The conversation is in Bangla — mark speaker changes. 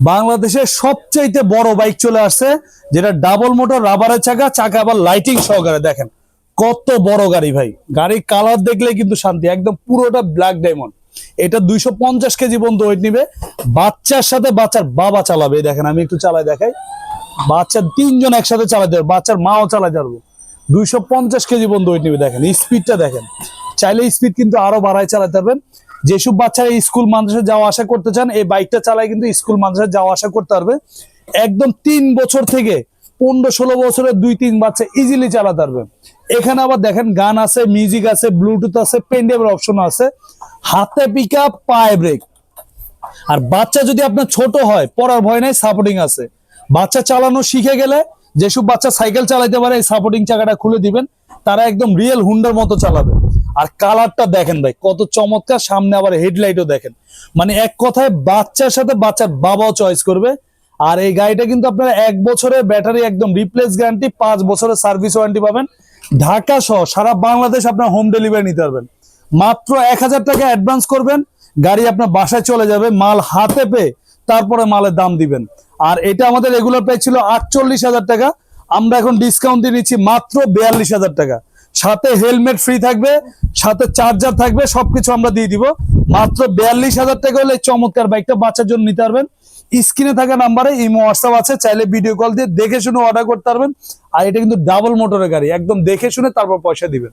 Speaker 1: বাংলাদেশের সবচাইতে বড় বাইক চলে আসছে, যেটা ডাবল মোটর রাবারের চাকা চাকা আবার লাইটিং সহকারে দেখেন। কত বড় গাড়ি ভাই। গাড়ির কালার দেখলে কিন্তু শান্তি, একদম পুরোটা ব্ল্যাক ডায়মন্ড এটা দুইশো পঞ্চাশ কেজি পর্যন্ত ওয়েট নিবে। বাচ্চার সাথে বাচ্চার বাবা চালাবে, দেখেন আমি একটু চালাই দেখাই। বাচ্চা তিনজন একসাথে চালাতে পারবে বাচ্চার মাও চালাতে পারব দুইশো পঞ্চাশ কেজি পর্যন্ত ওয়েট নিবে, দেখেন। স্পিডটা দেখেন। চাইলে স্পিড কিন্তু আরও বাড়ায় চালাতে পারবেন। যেসব বাচ্চারা স্কুল মাদ্রাসা যাওয়া আসা করতে চান, এই বাইকটা চালায় কিন্তু স্কুল মাদ্রাসা যাওয়া আসা করতে পারবে। একদম তিন বছর থেকে পনেরো ষোলো বছরের দুই তিন বাচ্চা ইজিলি চালাতে পারবে। এখানে আবার দেখেন গান আছে মিউজিক আছে ব্লুটুথ আছে পেন্ডেবের অপশন আছে। হাতে পিক আপ পায়ে ব্রেক আর বাচ্চা যদি আপনার ছোট হয়, পড়ার ভয় নাই সাপোর্টিং আছে। বাচ্চা চালানো শিখে গেলে যেসব বাচ্চা সাইকেল চালাইতে পারে, এই সাপোর্টিং চাকাটা খুলে দিবেন, তারা একদম রিয়েল হুন্ডার মতো চালাবে। আর কালারটা দেখেন ভাই, কত চমৎকার, সামনে আবার হেডলাইটও দেখেন। মানে এক কথায় বাচ্চার সাথে বাচ্চার বাবাও চয়েস করবে। আর এই গাড়িটা কিন্তু আপনারা এক বছরের ব্যাটারি একদম রিপ্লেস গ্যারান্টি পাঁচ বছরের সার্ভিস ওয়ারেন্টি পাবেন। ঢাকা সহ সারা বাংলাদেশ আপনার হোম ডেলিভারি নিতে পারবেন। মাত্র এক হাজার টাকা অ্যাডভান্স করবেন, গাড়ি আপনার বাসায় চলে যাবে, মাল হাতে পেয়ে তারপরে মালের দাম দিবেন। আর এটা আমাদের রেগুলার প্রাইস ছিল আটচল্লিশ হাজার টাকা, আমরা এখন ডিসকাউন্ট দিয়ে নিচ্ছি মাত্র বিয়াল্লিশ হাজার টাকা। সাথে হেলমেট ফ্রি থাকবে, সাথে চার্জার থাকবে, সবকিছু আমরা দিয়ে দিব। মাত্র বিয়াল্লিশ হাজার টাকা হলে চমৎকার বাইকটা বাচ্চার জন্য নিতে পারবেন। স্ক্রিনে থাকা নাম্বারে ইমো হোয়াটসঅ্যাপ আছে, চাইলে ভিডিও কল দিয়ে দেখে শুনে অর্ডার করতে পারবেন। আর এটা কিন্তু ডাবল মোটরের গাড়ি, একদম দেখে শুনে তারপর পয়সা দিবেন।